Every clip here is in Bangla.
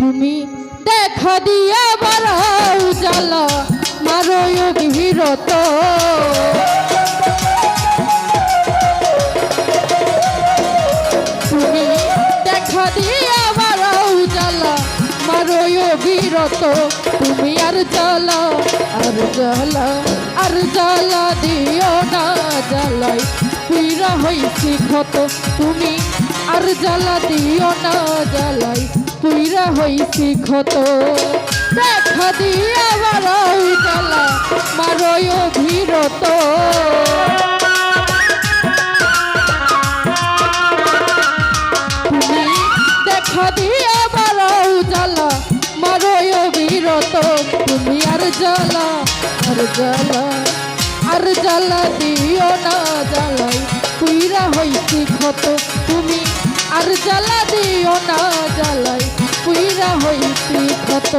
তুমি দেখা দিয়া বারাও জ্বালা, মারো অভিরত তুমি দেখা দিয়া বারাও জ্বালা, মারো অভিরত তুমি আর জ্বালা আর জ্বালা আর জ্বালা দিও না জ্বালাই। পুইরা হইছি ক্ষত, তুমি আর জ্বালা দিও না জ্বালাই। পুইরা হইছি ক্ষত। দেখা দিয়া বারাও জ্বালা মারো অভিরত। দেখা দিয়ে বারাও জ্বালা মারো অবিরত তুমি আর জ্বালা আর জ্বালা আর জ্বালা দিও না জ্বালাই। পুইরা হইছি ক্ষত, তুমি আর জ্বালা দিও না জ্বালাই। হইছি ক্ষত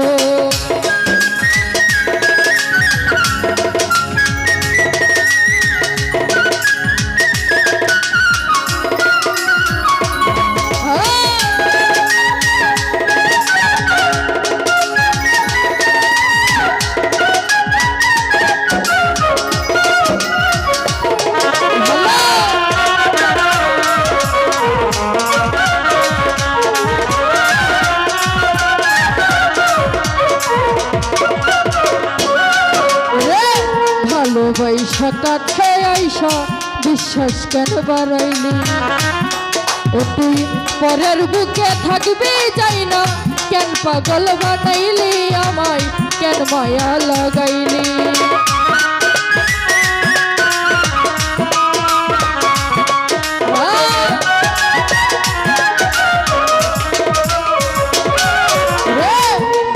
ভালোবাসা কাছে আইসা বিশ্বাস কেন বাড়াইলি? ও তুই পরের বুকে থাকবি যাই না, কেন পাগল বানাইলি আমায়, কেন মায়া লাগাইলি?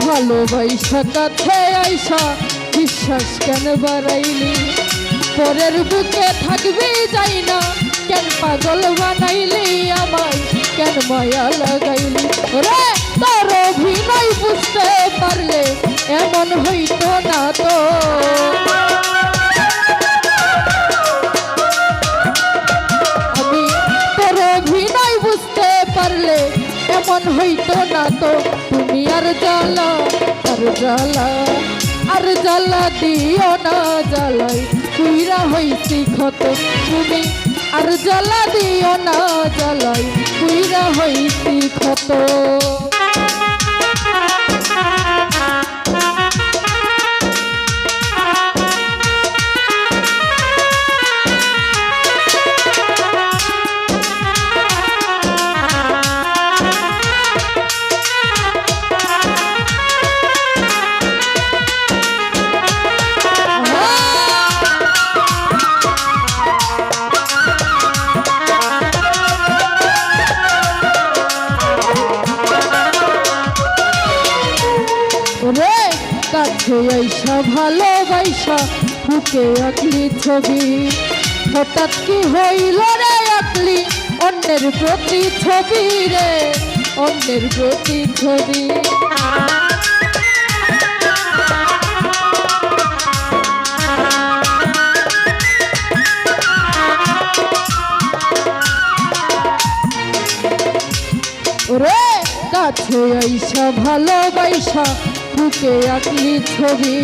ভালোবাসা কাছে আইসা বিশ্বাস কেন বাড়াইলি? পরের বুকে থাকবি যাই না। কেন পাগল বানাইলি আমায়? কেন মায়া লাগাইলি? রে তোর অভিনয় বুঝতে পারলে এমন হইতো না তো। আমি তোর অভিনয় বুঝতে পারলে এমন হইতো না তো। তুমি আর জ্বালা আর জ্বালা। আর জ্বালা দিও না জ্বালাই, কুইরা হইছি ক্ষত তুমি। আর জ্বালা দিও না জ্বালাই, কুইরা হইছি ক্ষত। কাছে আইসা ভালোবাসা বুকে আঁকলি ছবি। হঠাৎ কি হইল রে আঁকলি? অন্যের প্রতি ছবি রে, অন্যের প্রতি ছবি। কাছে আইসা ভালোবাসা বুকে আঁকলি ছবি,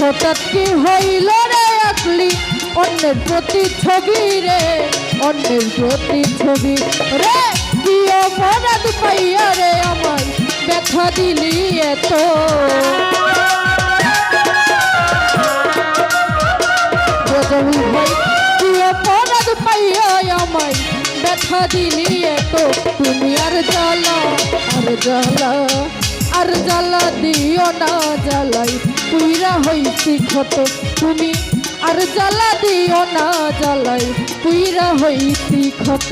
হঠাৎ কি হইল রে আঁকলি? অন্যের প্রতি ছবি রে, অন্যের প্রতি ছবি রে, কি অপরাধ পাইয়া রে আমায় ব্যথা দিলি এত? কি পাইয়া আমায় ব্যথা দিলি এত? তুমি আর জ্বালা আর জ্বালা। আর জ্বালা দিও না জ্বালাই পুইরা হইছি ক্ষত। তুমি আর জ্বালা দিও না জ্বালাই পুইরা হইছি ক্ষত।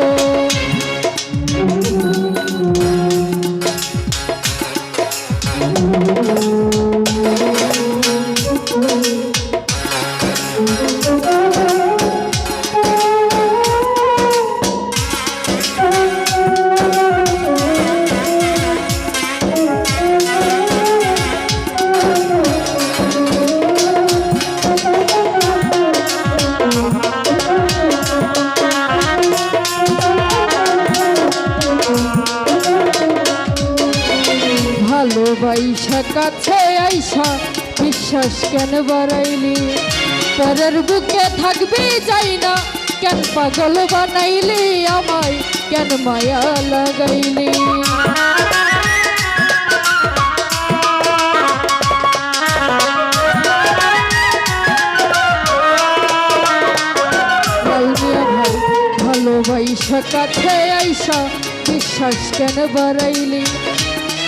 ভালোবাইসা কাছে আইসা, বিশ্বাস কেন বাড়াইলি? পরের বুকে থাকবি যাই না, কেন পাগল বানাইলি আমায়, কেন মায়া লাগাইলি? ভালোবাইসা কাছে আইসা, বিশ্বাস কেন বাড়াইলি?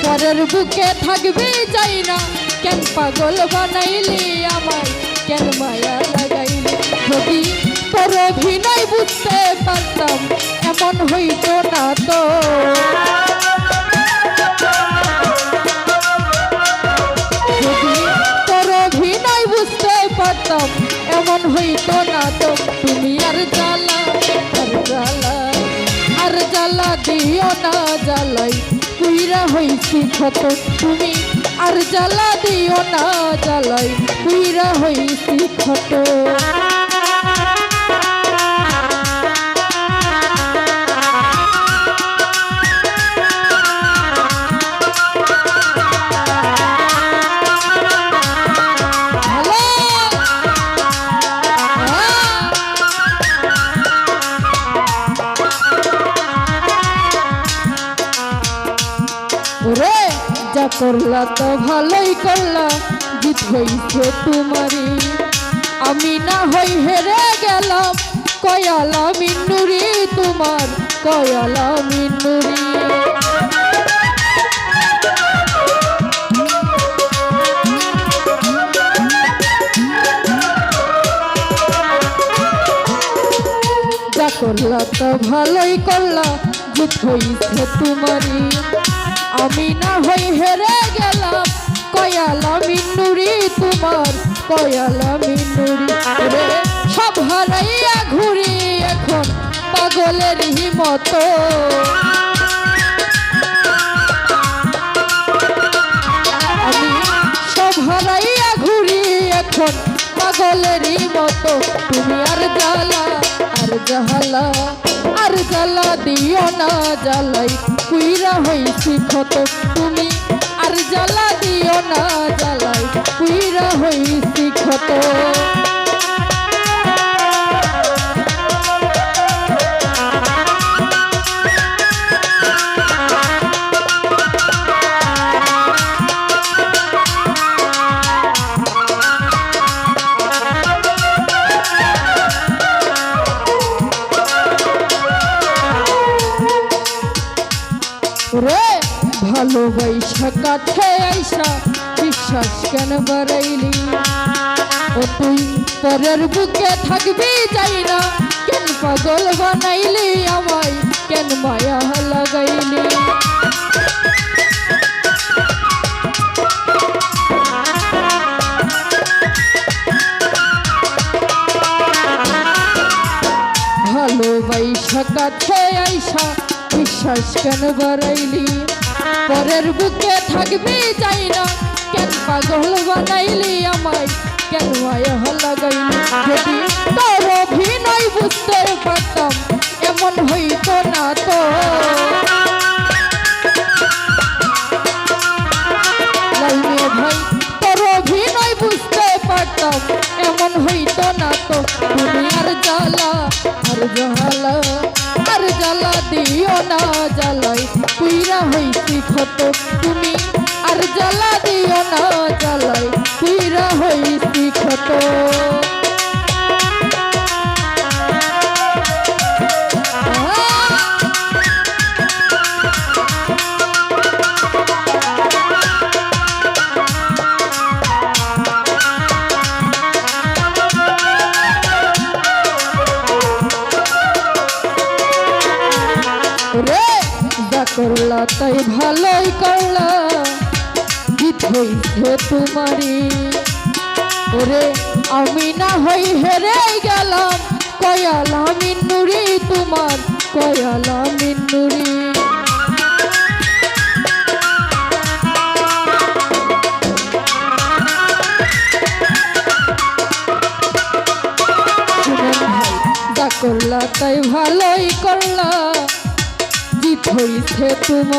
পরের বুকে থাকবি যাই না। কেন পাগল বানাইলি আমায়? কেন মায়া লাগাইলি? যদি তোর অভিনয় বুঝতে পারতাম, এমন হইতো না তো। পারতাম, এমন হইতো না তো। তুমি আর জ্বালা আর জ্বালা আর জ্বালা দিও না জ্বালাই। কুইরা হইছি ক্ষত তুমি। আর জ্বালা দিও না জ্বালাই কুইরা হইছি ক্ষত। তো ভালোই করলা, জিত হইছে তোমারই। আমি না হই হেরে গেলাম, কয়ালা মিন্নুরি তোমার কয়ালা মিন্নুরি করলা, তো ভালোই করলা, জিত হইছে তোমারই। আমি না হই হেরে গেলাম। কয়ালা মিন্নুরি তোমার, কয়ালা মিন্নুরি রে সব হারাইয়া ঘুরি এখন পাগলের মতো আমি সব হারাইয়া ঘুরি এখন পাগলেরই মতো তুমি আর জ্বালা আর জাহালা আর জ্বালা দিও না জ্বালাই, কুইরা হইছি ক্ষত। তুমি আর জ্বালা দিও না জ্বালাই, কুইরা হইছি ক্ষত। কাছে আইসা বিশ্বাস কেন বাড়াইলি? ও তুই পরের বুকে থাকবি যাই না। কেন পাগল বানাইলি আমায়? কেন ভালোবাসা কাছে আইসা বিশ্বাস কেন বাড়াইলি? পরের বুকে থাকবি যাই না কেন পাগল বানাইলি আমায়? কেন লাগাইলি? তোর অভিনয় বুঝতে পারতাম, এমন হইতো না তো। ভাই, তোর অভিনয় বুঝতে পারতাম, এমন না তো। জ্বালা, আর জ্বালা আর জ্বালা দিও না জ্বালাই কুইরা হইছি ক্ষত তুমি আর জ্বালা দিও না জ্বালাই কুইরা হইছি ক্ষত। করলা, তাই ভালোই করলা। জিত হইছে তোমারি ওরে, আমি না হই হেরে গেলাম। কয়ালা মিন্নুরি তোমার, কয়ালা ভাই করলা, তাই ভালোই করলা। হইছে তোমার